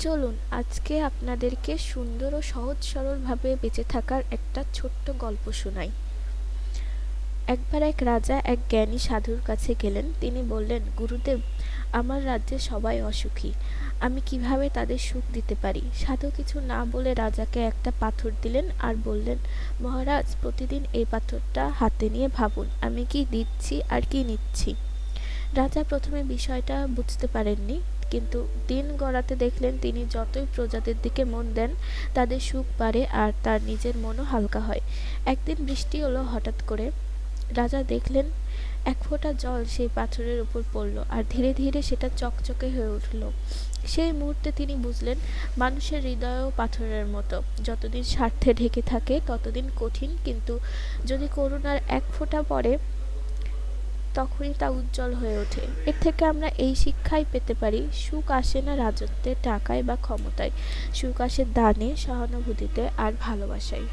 চলুন আজকে আপনাদেরকে সুন্দর ও সহজ সরলভাবে বেঁচে থাকার একটা ছোট্ট গল্প শোনাই। একবার এক রাজা এক জ্ঞানী সাধুর কাছে গেলেন। তিনি বললেন, গুরুদেব, আমার রাজ্যে সবাই অসুখী। আমি কীভাবে তাদের সুখ দিতে পারি? সাধু কিছু না বলে রাজাকে একটা পাথর দিলেন আর বললেন, মহারাজ, প্রতিদিন এই পাথরটা হাতে নিয়ে ভাবুন, আমি কি দিচ্ছি আর কি নিচ্ছি? রাজা প্রথমে বিষয়টা বুঝতে পারেননি। কিন্তু দিন গড়াতে দেখলেন তিনি যতই প্রজাদের দিকে মন দেন, তাদের সুখ বাড়ে আর তার নিজের মনও হালকা হয়। একদিন বৃষ্টি হলো হঠাৎ করে। রাজা দেখলেন এক ফোঁটা জল সেই পাথরের উপর পড়ল আর ধীরে ধীরে সেটা চকচকে হয়ে উঠল। সেই মুহূর্তে তিনি বুঝলেন, মানুষের হৃদয়ও পাথরের মতো। যতদিন স্বার্থে ঢেকে থাকে, ততদিন কঠিন। কিন্তু যদি করুণার এক ফোঁটা পড়ে তখনই তা উজ্জ্বল হয়ে ওঠে। এর থেকে আমরা এই শিক্ষাই পেতে পারি, সুখ আসে না রাজত্বে টাকায় বা ক্ষমতায়। সুখ আসে দানে, সহানুভূতিতে আর ভালোবাসায়।